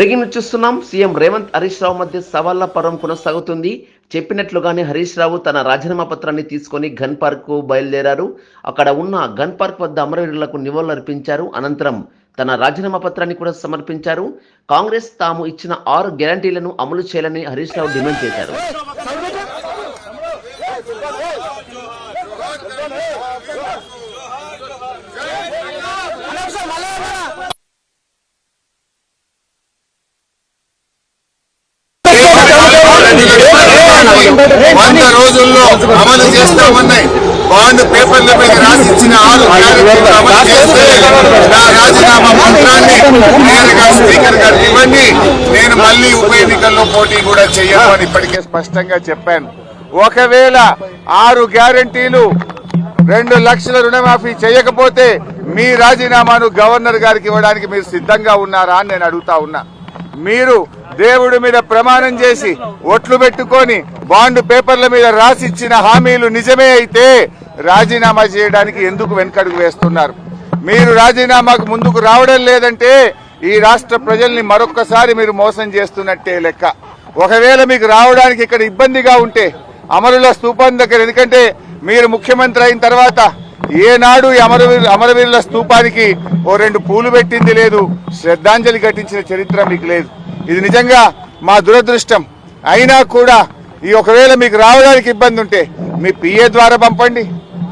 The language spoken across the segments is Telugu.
బ్రేకింగ్ న్యూస్ చూస్తున్నాం. సీఎం రేవంత్ హరీష్ రావు మధ్య సవాళ్ళ పర్వం కొనసాగుతుంది. చెప్పినట్లుగానే హరీష్ రావు తన రాజీనామా పత్రాన్ని తీసుకొని గన్ పార్క్కు బయలుదేరారు. అక్కడ ఉన్న గన్ పార్క్ వద్ద అమరవీరులకు నివాళులర్పించారు అనంతరం తన రాజీనామా పత్రాన్ని కూడా సమర్పించారు. కాంగ్రెస్ తాము ఇచ్చిన ఆరు గ్యారంటీలను అమలు చేయాలని హరీష్ రావు డిమాండ్ చేశారు. వంద రోజుల్లో అమలు చేస్తామన్నాయి బాండ్ పేపర్ల మీద రాసిచ్చిన ఆరు గ్యారెంటీలు అమలు చేస్తే నా రాజీనామా పత్రాన్ని నేరుగా స్పీకర్ గారికి ఇవ్వండి. నేను మళ్ళీ ఉప ఎన్నికల్లో పోటీ కూడా చెయ్యను అని ఇప్పటికే స్పష్టంగా చెప్పాను. ఒకవేళ ఆరు గ్యారెంటీలు రెండు లక్షల రుణమాఫీ చేయకపోతే మీ రాజీనామాను గవర్నర్ గారికి ఇవ్వడానికి మీరు సిద్ధంగా ఉన్నారా అని నేను అడుగుతా ఉన్నా. మీరు దేవుడి మీద ప్రమాణం చేసి ఒట్లు పెట్టుకొని బాండ్ పేపర్ల మీద రాసిచ్చిన హామీలు నిజమే అయితే రాజీనామా చేయడానికి ఎందుకు వెనకడుగు వేస్తున్నారు? మీరు రాజీనామాకు ముందుకు రావడం లేదంటే ఈ రాష్ట్ర ప్రజల్ని మరొక్కసారి మీరు మోసం చేస్తున్నట్టే లెక్క. ఒకవేళ మీకు రావడానికి ఇక్కడ ఇబ్బందిగా ఉంటే అమరుల స్థూపం దగ్గర ఎందుకంటే మీరు ముఖ్యమంత్రి అయిన తర్వాత ఏనాడు ఈ అమరవీరు అమరవీరుల స్థూపానికి ఓ రెండు పూలు పెట్టింది లేదు శ్రద్ధాంజలి ఘటించిన చరిత్ర మీకు లేదు. ఇది నిజంగా మా దురదృష్టం. అయినా కూడా ఈ ఒకవేళ మీకు రావడానికి ఇబ్బంది ఉంటే మీ పిఏ ద్వారా పంపండి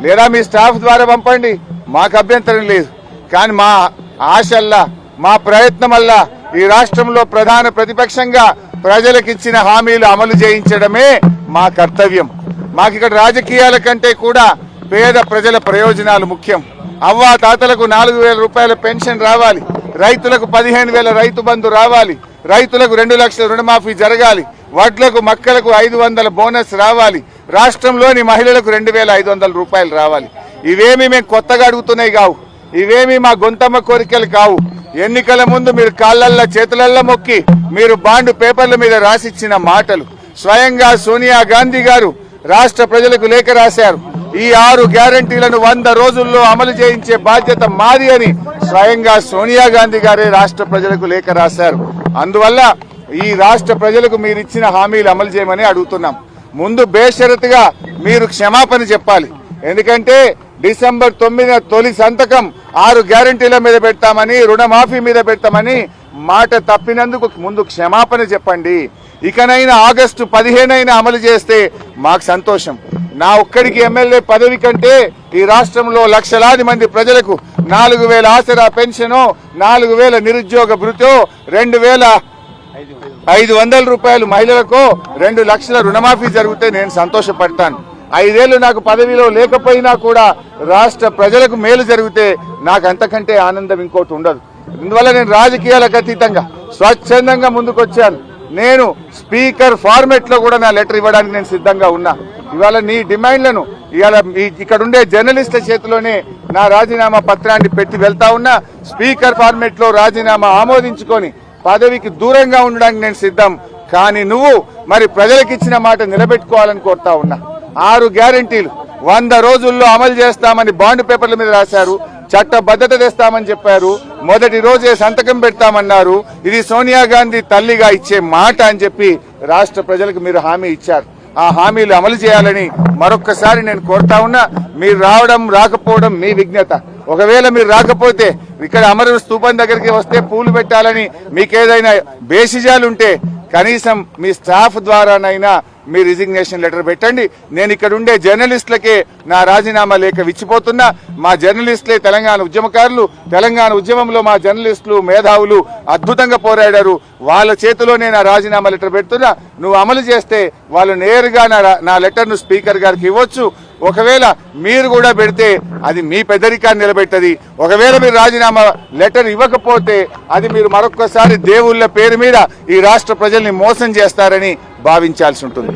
లేదా మీ స్టాఫ్ ద్వారా పంపండి. మాకు అభ్యంతరం లేదు. కానీ మా ఆశల్లా మా ప్రయత్నం ఈ రాష్ట్రంలో ప్రధాన ప్రతిపక్షంగా ప్రజలకు ఇచ్చిన హామీలు అమలు చేయించడమే మా కర్తవ్యం. మాకు ఇక్కడ రాజకీయాల కంటే కూడా పేద ప్రజల ప్రయోజనాలు ముఖ్యం. అవ్వా తాతలకు నాలుగు వేల రూపాయల పెన్షన్ రావాలి. రైతులకు పదిహేను వేల రైతు బంధు రావాలి. రైతులకు రెండు లక్షల రుణమాఫీ జరగాలి. వడ్లకు మక్కలకు ఐదు వందల బోనస్ రావాలి. రాష్ట్రంలోని మహిళలకు రెండు వేల ఐదు వందల రూపాయలు రావాలి. ఇవేమి మేము కొత్తగా అడుగుతున్నాయి కావు. ఇవేమి మా గొంతమ్మ కోరికలు కావు. ఎన్నికల ముందు మీరు కాళ్ళల్లో చేతులల్లో మొక్కి మీరు బాండ్ పేపర్ల మీద రాసిచ్చిన మాటలు. స్వయంగా సోనియా గాంధీ గారు రాష్ట్ర ప్రజలకు లేఖ రాశారు. ఈ ఆరు గ్యారంటీలను వంద రోజుల్లో అమలు చేయించే బాధ్యత మాది అని స్వయంగా సోనియా గాంధీ గారే రాష్ట్ర ప్రజలకు లేఖ రాశారు. అందువల్ల ఈ రాష్ట్ర ప్రజలకు మీరు ఇచ్చిన హామీలు అమలు చేయమని అడుగుతున్నాం. ముందు బేషరతుగా మీరు క్షమాపణ చెప్పాలి. ఎందుకంటే డిసెంబర్ తొమ్మిదిన తొలి సంతకం ఆరు గ్యారంటీల మీద పెడతామని రుణమాఫీ మీద పెడతామని మాట తప్పినందుకు ముందు క్షమాపణ చెప్పండి. ఇకనైనా ఆగస్టు పదిహేనైనా అమలు చేస్తే మాకు సంతోషం. నా ఒక్కడికి ఎమ్మెల్యే పదవి కంటే ఈ రాష్ట్రంలో లక్షలాది మంది ప్రజలకు నాలుగు వేల ఆసరా పెన్షను నాలుగు వేల నిరుద్యోగ భృతో రెండు వేల ఐదు వందల రూపాయలు మహిళలకు రెండు లక్షల రుణమాఫీ జరిగితే నేను సంతోషపడతాను. ఐదేళ్ళు నాకు పదవిలో లేకపోయినా కూడా రాష్ట్ర ప్రజలకు మేలు జరిగితే నాకు అంతకంటే ఆనందం ఇంకోటి ఉండదు. ఇందువల్ల నేను రాజకీయాలకు అతీతంగా స్వచ్ఛందంగా ముందుకొచ్చాను. నేను స్పీకర్ ఫార్మెట్లో కూడా నా లెటర్ ఇవ్వడానికి నేను సిద్ధంగా ఉన్నా. ఇవాళ నీ డిమాండ్లను ఇవాళ ఇక్కడ ఉండే జర్నలిస్టుల చేతిలోనే నా రాజీనామా పత్రాన్ని పెట్టి వెళ్తా ఉన్నా స్పీకర్ ఫార్మెట్లో రాజీనామా ఆమోదించుకొని పదవికి దూరంగా ఉండడానికి నేను సిద్ధం. కానీ నువ్వు మరి ప్రజలకు ఇచ్చిన మాట నిలబెట్టుకోవాలని కోరుతా ఉన్నా. ఆరు గ్యారంటీలు. వంద రోజుల్లో అమలు చేస్తామని బాండ్ పేపర్ల మీద రాశారు. చట్టబద్ధత తెస్తామని చెప్పారు. మొదటి రోజే సంతకం పెడతామన్నారు. ఇది సోనియా గాంధీ తల్లిగా ఇచ్చే మాట అని చెప్పి రాష్ట్ర ప్రజలకు మీరు హామీ ఇచ్చారు. ఆ హామీలు అమలు చేయాలని మరొక్కసారి నేను కోరుతా ఉన్నా మీరు రావడం రాకపోవడం మీ విజ్ఞత. ఒకవేళ మీరు రాకపోతే ఇక్కడ అమర స్థూపం దగ్గరికి వస్తే పూలు పెట్టాలని మీకేదైనా బేసిజాలుంటే కనీసం మీ స్టాఫ్ ద్వారానైనా మీ రిజిగ్నేషన్ లెటర్ పెట్టండి. నేను ఇక్కడ ఉండే జర్నలిస్టులకే నా రాజీనామా లేఖ విచ్చిపోతున్నా. మా జర్నలిస్టులే తెలంగాణ ఉద్యమకారులు. తెలంగాణ ఉద్యమంలో మా జర్నలిస్టులు మేధావులు అద్భుతంగా పోరాడారు. వాళ్ళ చేతిలోనే నా రాజీనామా లెటర్ పెడుతున్నా. నువ్వు అమలు చేస్తే వాళ్ళు నేరుగా నా నా లెటర్ను స్పీకర్ గారికి ఇవ్వచ్చు. ఒకవేళ మీరు కూడా పెడితే అది మీ పెద్దరికాన్ని నిలబెట్టది. ఒకవేళ మీరు రాజీనామా లెటర్ ఇవ్వకపోతే అది మీరు మరొకసారి దేవుళ్ళ పేరు మీద ఈ రాష్ట్ర ప్రజల్ని మోసం చేస్తారని భావించాల్సి ఉంటుంది.